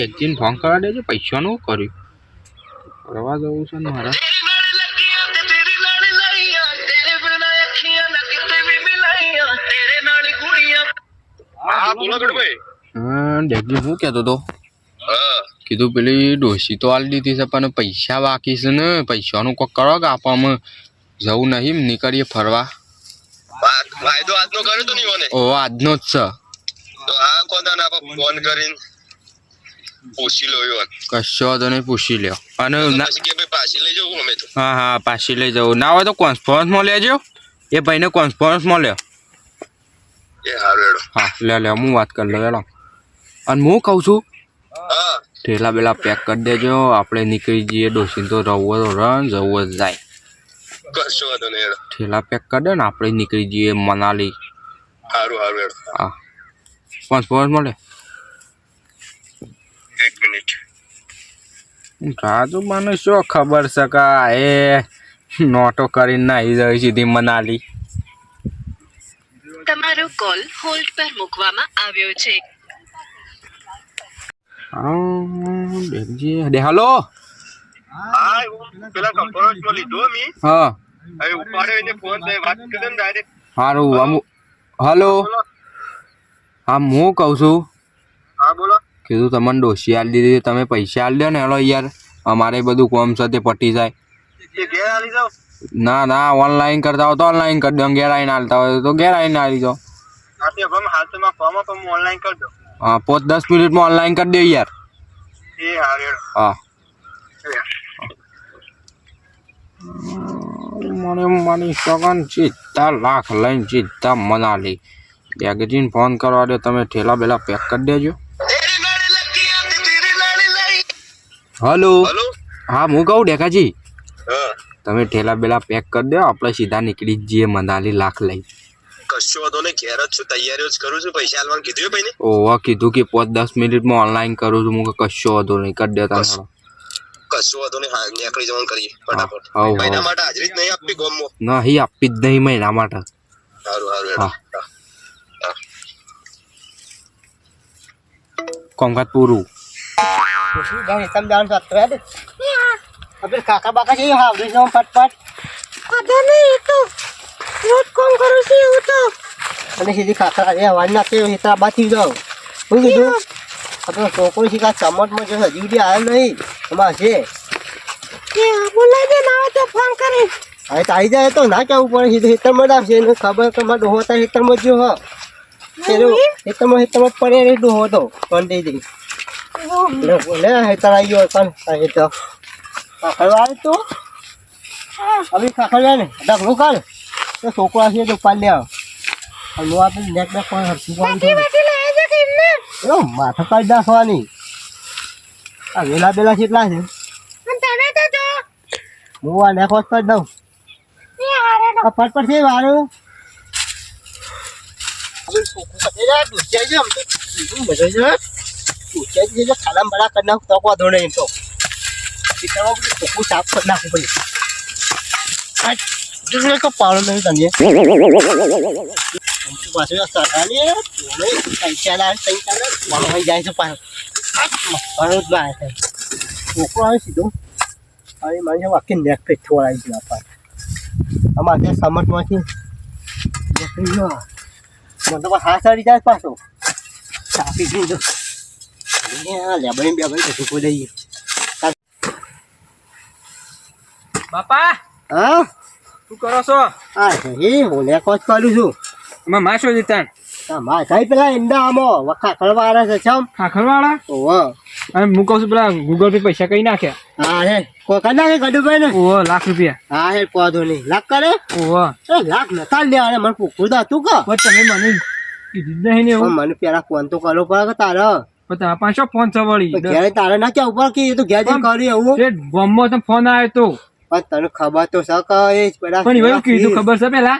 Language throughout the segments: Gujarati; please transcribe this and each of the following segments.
બેગજીને ફોન કરવા દેજો પૈસાનું કર્યું ફરવા જવું છે મારા. શું કહેતો તો કીધું પેલી ડોસી તો આલી દીધી છે પણ પૈસા બાકી છે ને પૈસાનું કોક કરો કે આપવામાં જવું નહીં નીકળીએ ફરવા વાયદો ઓ આજનો જ છે પૂછી લો યો કશો વાંધો નહીં પૂછી લ્યો. અને કે ભાઈ પાછી લઈ જવું અમે તો. હા હા પાછી લઈ જવું. ના હોય તો કોન્ફરન્સમાં લેજો. એ ભાઈને કોન્ફરન્સમાં લ્યો. એ હારું હેડો. હા લે લે હું વાત કરી લઉં હેલો. અને હું કહું છું ઠેલા બેલા પેક કરી દેજો. આપણે નીકળી જઈએ ડોસીને તો રહવું તો રન જવું જ જાય. કશો વાંધો નહીં ઠેલા પેક કરી દે ને આપણે નીકળી જઈએ મનાલી. સારું સારું હા. કોન્ફરન્સમાં લે. એક મિનિટ. રાજુ મને શું ખબર છે કે એ નોટો કરીને નાહી જાય સીધી મનાલી? તમારો કોલ હોલ્ડ પર મૂકવામાં આવ્યો છે. હા બેનજી દે હાલો? હા પેલા કંફરન્સમાં લીધો મી. હા. હવે ઉપાડ્યો એને ફોન થઈ વાત કરી ને ડાયરેક્ટ સારું અમુ હલો? હા હું કહું છું? હા બોલો. કીધું તમને ડોસી આલી દીધી તમે પૈસા આલી દો ને. હેલો યાર અમારે બધું કોમ છે તે પટી જાય. એ ઘેર આલી જાઓ. ના ના ઓનલાઈન કરતા હોય તો ઓનલાઈન કરી દો ઘેર આવીને હાલતા હોય તો ઘેર આવીને હાલી દો. આથી હવે હાલ તો માં ફોર્મ પણ હું ઓનલાઈન કરી દઉં. હા પાંચ દસ મિનિટમાં ઓનલાઈન કરી દો યાર. એ હારું હેડો હા. એ. મને મારી સગન સીધા લાખ લઈને સીધા મનાલી. બેગજીને ફોન કરવા દે તમે ઠેલા બેલા પેક કરી દેજો. હલો. હા હું કહું ડેકાજી તમે ઠેલા બેલા પેક કરી દો આપણે સીધા નીકળી જઈએ મનાલી લાખ લઈ. કશો વાંધો નહીં ઘેર જ છું તૈયારીઓ જ કરું છું. પૈસા આલવાનું કીધું ભાઈ ને ઓવા કીધું કે પાંચ દસ મિનિટમાં ઓનલાઈન કરું છું. હું કશો વાંધો નહીં કરી દે તમે કશો. કશો વાંધો નહીં હા નીકળી જવાનું કરીએ ફટાફટ. હા, હા. મહિના માટે હાજરી જ નહીં આપવી ગોમમાં. નહીં આપી જ નહીં મહિના માટે. સારું સારું હેડો. હા. હા. કોમકાજ પૂરું આપણે કાકા બાકા છે હા આવડી જાઉં ફટફટ. અને સીધી કાકા એ અવાજ નાખે હેતા બાથી જાઉં શું કીધું? આપણે છોકરો શીખા ચમટમાં જો હજી સુધી આવ્યો નહીં. એમાં છે. હવે તો આવી જાય તો ના કેવું પડે સીધું હેતરમાં જ આવશે. એને ખબર કે મારા ડોહો હતા હેતરમાં જ જો હ. હેતરમાં હેતરમાં જ પડે રે ડોહો તો પણ દઈ દઈ. લે લે હેતર આવી ગયો પણ હેતર કાકડવા આવે તો હવે કાકડવા ને ઢગલો કર તો છોકરો છે તો પાલ લે આવ અને હું આપણે નેક ને પણ હરસી એવો માથા કાઢી નાખવાની આ વેલા બેલા કેટલા છે હું આ નેક કરી દઉં આ ફટફટ છે મારું છોકરું સાથે જા, દૂધિયા છે છે, જો બળા કરી નાખું તો વાંધો નહીં તો. પિતામાં બધું સાફ કરી નાખું નહીં તને પાછું સરકારી પૈસા લાવે પૈસા જાય છે પાછો. જ ના આવે આવે હવે મારી આખી નેક પેટ છોડાવી અમારે ત્યાં સમટમાંથી મને તો અડી જાય પાછો. સાફી દીધો બાપા હા શું કરો છો હા એ હું નેકો જ કરું છું એમાં માસો જીતાન મા થાય પેલા ઈંડા આમો વખા ખળવા આવે છે ચમ ખાખરવાળા ઓહો અને હું કહું છું પેલા ગૂગલ પે પૈસા કઈ નાખ્યા હા હે કોઈ કરી નાખે ગડુભાઈ ને ઓહો લાખ રૂપિયા હા હે કોધો નહીં લાખ કરે ઓહો એ લાખ નતા લે અને મને પૂછું તો કે તમે મને કીધું નહીં ને એવું મને પેલા ફોન તો કરવો પડે કે તારે પણ પાછો ફોન છે વળી ઘેરે તારે ના ક્યાં ઉપર કે? એ તો ઘેર કરી એવું. તે બોમ્બો તો ફોન આવ્યો તો. પણ તને ખબર તો સક એ જ પેલા પણ એવું કીધું ખબર છે પેલા?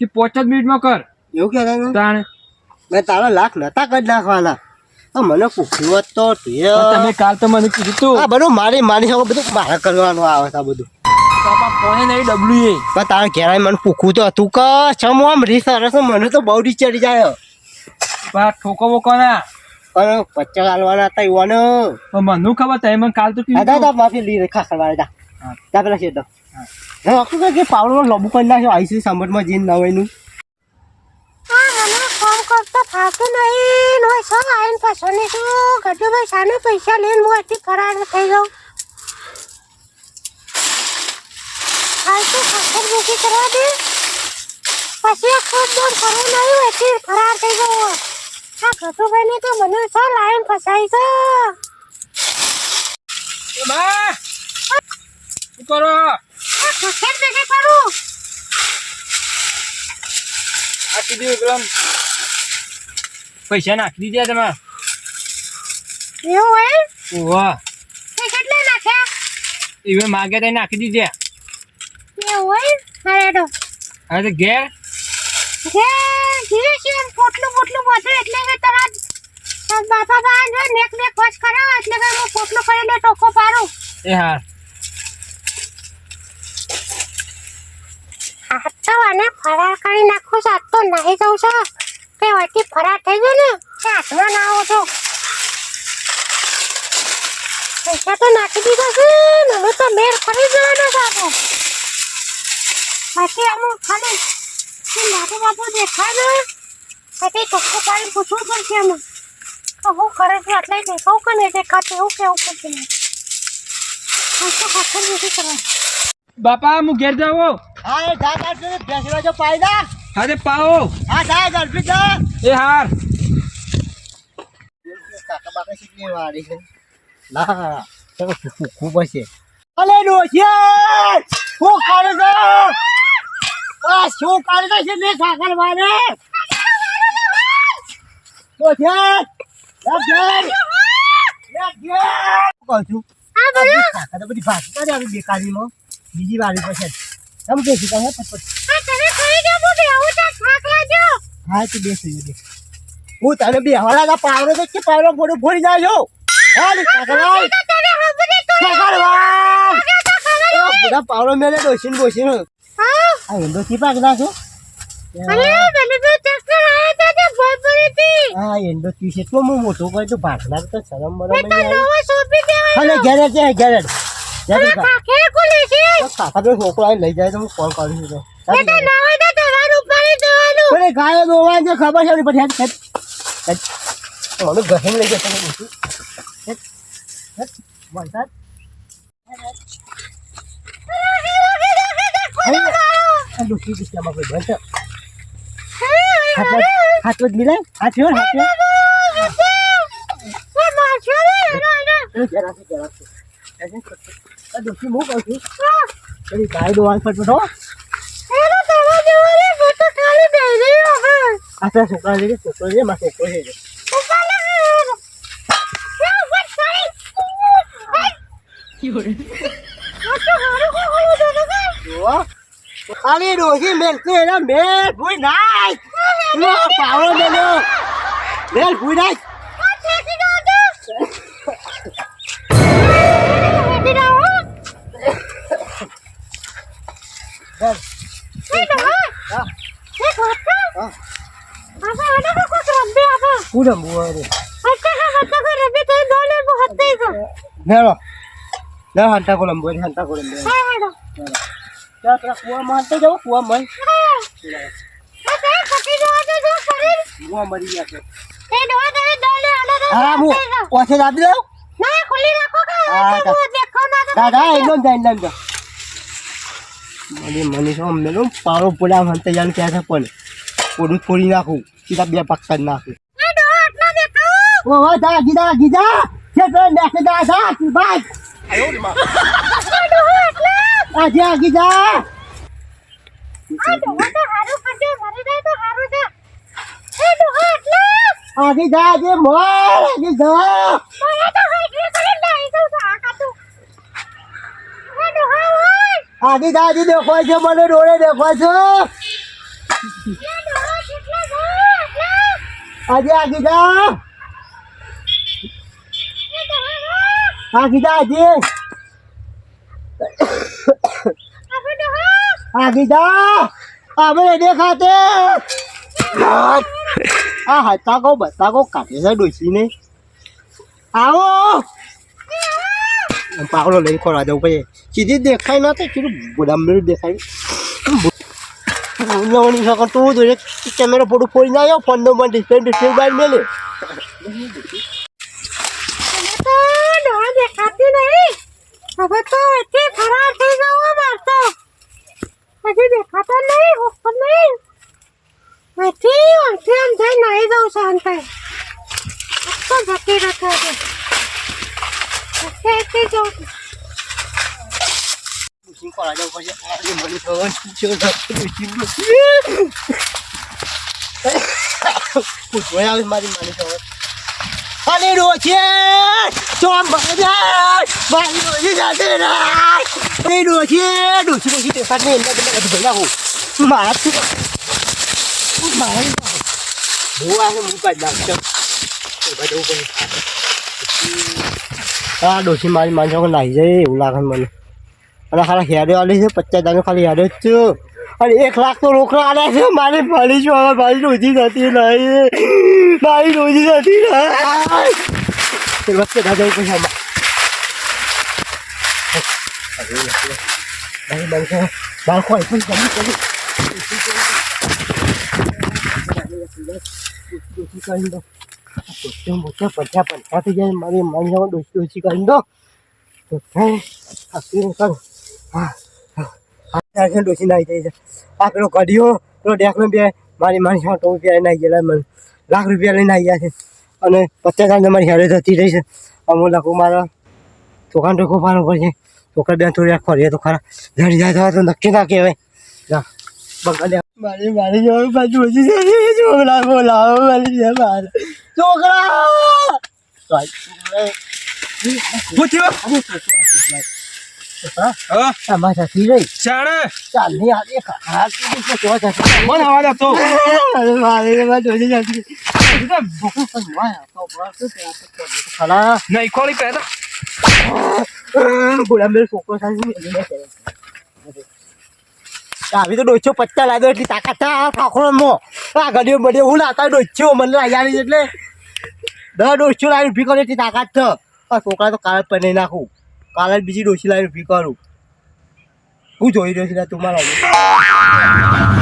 કે પાંચ જ મિનિટમાં કર. એવું કહેતા ને તાણ. મેં તારા લાખ નતા કરી નાખવાના. મને પૂછ્યું હોત તો તમે કાલ તો મને કીધું તું. આ બધું મારી મારી સાથે બધું મારે કરવાનું આવે છે આ બધું. ફોન નહીં ડબલ્યુ એ પણ તારા ઘેર મને પૂછવું તો હતું કે ચમ આમ રીસ સરસ મને તો બહુ રીસ ચડી જાય. બા ઠોકો બોકો ના પણ પચાસ હાલવાના હતા યુવાનો. મને ખબર તમે મને કાલ તો કીધું દાદા માફી લઈ ખા ખરવા જા. હા. જા પેલા શેઠ હા. આખું કે પાવડો લોબુ કરી નાખ્યો આઈસી સાંભળમાં નવાઈનું મને ફોન કરતો ફાવતું નહીં નો સર આવીને પછોની છું ગઢુભાઈ સાને પૈસા લઈને હું એટલી ફરાર થઈ જાઉં. હાલ તો ખાતર મૂકી કરવા દે. પછી એક ખોટ દોડ કરવું નહીં એટલી ફરાર થઈ જાઉં આ ગઢુભાઈને તો મને સર લાઈન ફસાઈ છે. એ બા શું કરો? આ ખાતર ભેગી કરું આ કીધું એકદમ પૈસા નાખી દીધા તમે? એવું હોય? ઓવા કેટલા નાખ્યા? એવે માગે તો નાખી દીધા. એવું હોય? તો તો ઘેર જે છે એમ પોટલું પોટલું બધું એટલે કે તારા બાપા બા જો નેક નેક વોશ કરાવ એટલે કે હું પોટલું કરીને ટોકો પાડું એ હાર આ તો ફરાર કરી નાખું છું આજ તો નાહી જવું છે. તે વચ્ચે ફરાર થઈ ગયો ને હાથમાં ના આવો છો. પૈસા તો નાખી દીધા છે ને તો મેળ ફરી જવાનો છે આપણો પછી અમુક ખાલી કે લાગે બાપુ દેખાય ને? કઈ ચોખ્ખો પાડીને પૂછવું પડશે કે હું કરે છે એટલે દેખાવ કે નહીં દેખાતું એવું કેવું પડશે ને હું તો ખાતર નથી કરવા. બાપા હું ઘેર જાવો હા. એ જા જા તું બેસવા જો. પાયદા અરે પાઓ. હા જા ગળફી જા એ હાર. કાકા બાકા શીખની છે? ના તો ખૂબ હશે અલે ડોશિયા શું કરે છે. આ શું કરે છે? છે ને સાકર મારે. યાર યાર યાર યાર કહું છું? આ બોલો કાકા તો બધી ભાષા કરે આવી બેકારીમાં. બીજી વાળી પછી તમ કે છે કહે પટપટ હા તને ખરી જાઓ હું બેહું તો થાક લાગ્યો. હા તું બેસ દે હું તને બે ના પાવરો તો કે પાવરો ફોડો ફોડી જાય છો હા ને કાકા તો તમે હંભરી તો કાકા તો પાવડો મેલે દોશીન બોસીને હા આ એંડો થી પાક નાખો અરે મને તો ચક્કર આવ્યા હતા તે ભય પડી હતી. હા એંડો થી એટલો હું મોટો તો તો શરમ નહીં તો નવો સોંપી દેવાય હાલે ઘેરે છે ઘેરે. ઘેરે કાકે કોલે છે. કાકા તો છોકરો લઈ જાય તો હું ફોન કરું છું તો. એ તો નવો તો તમારું ઉપાડી દેવાનું. અરે ગાયો દોવા છે ખબર છે પછી હેડ હેડ તો ગહેમ લઈ જશે ડોસી હેડ હેડ આમાં કોઈ બસ હાથ જ મિલાય હાથ જોડ હાથ છે છે આ ડોસી હું કહું છું? પેલી ગાય આ તો છોકરા લઈ છોકરો છે. મારો છોકરો છે ઉપર લાગે એ ઉપર કરી આ તો હારું કોઈ હોય તો જો ખાલી ડોસી મેલતું એના મેલ ભૂઈ નાય લો પાવડો મેલ્યો મેલ ભૂઈ નાય બસ હા પૂરમ બુવારે હેલો લે હંતા કોલમ બોલ હંતા કોલમ બોલ ચાલ પેલા કુવા મારતો જાવ કુવા મય કુવા મરી ગયા છે. હા હું ઓછે દાબી દઉં હા, દાદા એકદમ જાય એકદમ જા. મને મને શું મેલું પારો પડ્યા હંતે જાણ ક્યાં છે પણ પોડું ફોડી નાખું. સીધા બે પક્ષ જ નાખું. ઓ દા ગીધા તો દા ભાઈ. આ જા ગીદા આગે જા આજે મોર આગે જા. આગે જા જે દેખાય છે મને ડોળે દેખાય છે. આજે આગે જા. આગે જા આજે. આગે જા આપણે દેખાતે? આ હતા કો બતા કો કાઢે છે ડોસી ને આવો પાવડો લઈને ખોરા જવું પછી સીધી દેખાય ના તો કેટલું બુડામડું દેખાય. નવની શકર તું જોડે કેમેરા ફોટો ફોડી ના આવ્યો ફોન નંબર ડિસ્પ્લે ડિસ્પ્લે બાર મેલે. દેખાતી નહીં. હવે તો એટલી ખરાબ થઈ ગયો માર તો. હજી દેખાતો નહીં હોતો નહીં. એથી આથી આમ જઈ નાહી દઉં શાંત તો? જતી રહેતો છે એથી જઉં છું. ખોરા જવું પછી આજે ખબર શું પૂછવા આવે મારી માની અરે ડોશી તો આમ બજાર મારી ડોશી સાથે રાય અરે ડોશી ડોશી ડોશી દેખાત નહીં એમના બધા બધું ભેગા હું મારા શું મારા હું આ હું કાઢ નાખતો બધું પણ હા ડોશી મારી માણસો નાહી જાય એવું લાગે છે મને અને ખાલી હેડે આલે છે પચાસ હજાર ખાલી હેડે જ છું અને એક લાખ તો રોકડા આલે છે મારી ફરી છું હવે મારી રોજી નથી નહીં મારી રોજી નથી નહીં તે વખતે ના જવું đây આમાં મારી khỏi phân બાળકો cái gì. કરી દો મોટા પચાસ પચાસ થઈ જાય મારી છોકર ડોસી ડોસી કરી દો તો આખી કર હા ડોસી નાઈ જાય છે આ પેલો કઢિયો પેલો ડેકનો બે મારી મારી સામે ટોપ રૂપિયા આવી ગયેલા લાખ રૂપિયા લઈને આવી ગયા છે અને પચાસ હજાર મારી હેરે જતી રહી છે અમુક લાખો મારા છોકરાને ટોકો ખોફાનું પડશે. છોકરા બે થોડી વાર ખોરીએ તો ખરા. જડી જાય તો તો નક્કી ના કહેવાય. ના બગાડે મારી મારી જોડે બાજુ ઓછી છે છોકરા બોલાવો મારી છે મારે છોકરા! તમારા થઈ રહી ચાણે ચાલ નહીં આજે તો મને અરે મારે જતી ખોલી પહેલો. ગુલામ છોકરો આવી તો ડોચો પચ્ચા લાગ્યો એટલી તાકાત ખાખરો મો આ ગડીઓ બડીઓ હું લાતા ડોચ્યો મને લાગ્યા એટલે દર ડોચ્યો લાવી ઊભી કરે એટલી તાકાત છે આ છોકરા તો કાલે પહેરી નાખું કાલે બીજી ડોસી લાવી ઊભી કરું હું જોઈ રહ્યો છું તું મારા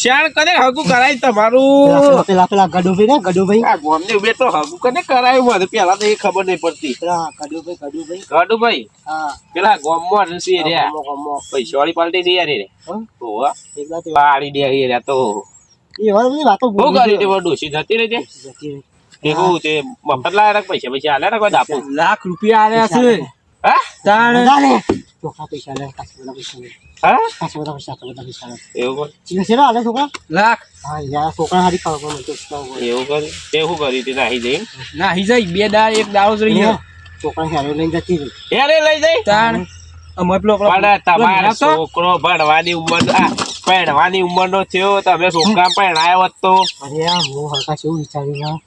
શાણ કને હગું કરાય તમારું? પેલા પેલા ગડુભાઈ ને ગડુભાઈ. આ ગોમને ઉભે તો હગું કને કરાયું મને પેલા તો એ ખબર નહીં પડતી. ગડુભાઈ ગડુભાઈ. ગડુભાઈ હા. પેલા ગોમમાં રસી રે. ગમો, ગમો. પૈસા વાળી પાલટી દે યાર રે? ઓવા પાડી દે યાર તો. એ વાર બધી વાતો બહુ કરી દે તે સી જતી રહી જતી રહી. તે મફત લાયા પૈસા પૈસા આલ્યા રાખ આપું. લાખ રૂપિયા આવ્યા છે. ને હારી ના બે દાળ એક દાળો જ રહી ને, છોકરા હારે લઈને જતી રહી. યારે લઈ જઈ? તાણ. પેલો તમારો છોકરો ભણવાની ઉંમર આ ઉંમર ઉંમરનો થયો તમે છોકરા ભણાયો હતો તો? અરે હું હરખા શું વિચાર્યું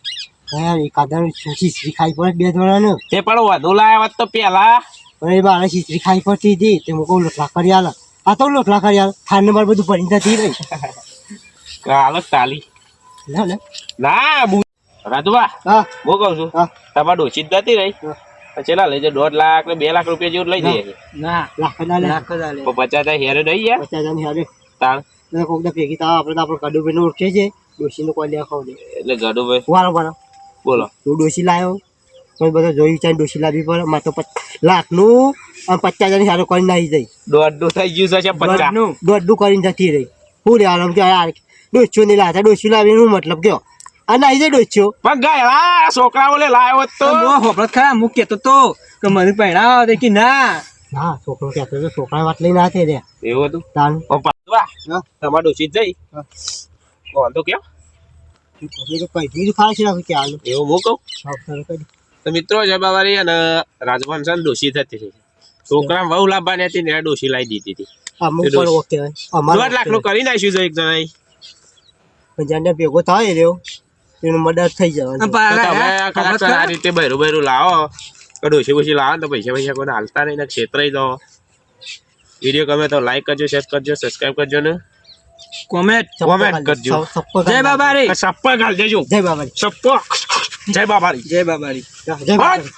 ના? યાર, શીશરી ખાઈ પડે બે ધોરણ. તે પણ વધુ લાયા વાત તો પેલા. એ બાળા શીશરી ખાઈ પડતી હતી તે મૂકો લોટલા કરી આલ. આ તો લોટલા કરી આલ. થાન નંબર બધું ભરી જતી રહી. કાલ તાલી ના લે. ના બુ હા, હું કહું છું હા. તમારે ડોસી જ જતી રહી. ચેલા લઈ જાય દોઢ લાખ ને બે લાખ રૂપિયા જેવું લઈ જઈએ. ના. લાખ ના. લાખ જ આલે. પચાસ હજાર હેરે નહીં યાર. પચાસ હજાર હેરે. તાણ. કોક ભેગી થાવ આપણે તો આપણે કડુભાઈને ઓળખીએ છીએ ડોશીનું કોઈ લે નહીં. દે એટલે ગડુભાઈ. વારો વારો. બોલો. તું ડોસી લાવ્યો કોઈ બધો જોઈ વિચારી ડોસી લાવી પડે. મારે તો લાખનું અને પચાસ હજારની સારું કરીને આવી જઈ દોઢનું થઈ ગયું છે પચાસ. દોઢનું? કરીને જતી રહી. શું લેવાનું કે યાર ડોસ્યો નહીં લાવતા. ડોસી લાવીને હું મતલબ કયો? આ નાહી જાય ડોસ્યો પણ ગયા છોકરાઓ લે લાવ્યો તો? તો હું ખરા હું કહેતો તો કે મને પહેણાવો દે કે ના? ના છોકરો કહેતો તો છોકરા વાત લઈને ના થઈ રહ્યા. એવું હતું? તાન. તમારે ડોસી જઈ. હા. વાંધો કેમ તો કઈ બીજું ફાળશે નાખું કે આલું એવું હું કહું? તો મિત્રો અને રાજભવન દોષી થતી હતી છોકરા બહુ લાભવાની હતી ને દોષી લાવી દીધી હતી. દોઢ લાખનું કરી નાખ્યું છે એક જણાએ. પણ ભેગો થાય રહ્યો એનું મર્ડર થઈ જવાનું. તો તમે આ રીતે બૈરું બૈરું લાવો. ડોસી ડોશી લાવો ને તો પૈસા પૈસા કોઈ હાલતા નહીં ને ક્ષેત્રે દો વીડિયો ગમે તો લાઈક કરજો શેર કરજો સબસ્ક્રાઈબ કરજો ને. કોમેન્ટ કોમેન્ટ કરજો. જય બાબારી સપ્પા ગાલ દેજો જય બાબારી સપ્પા જય બાબારી જય બાબારી જય બાબારી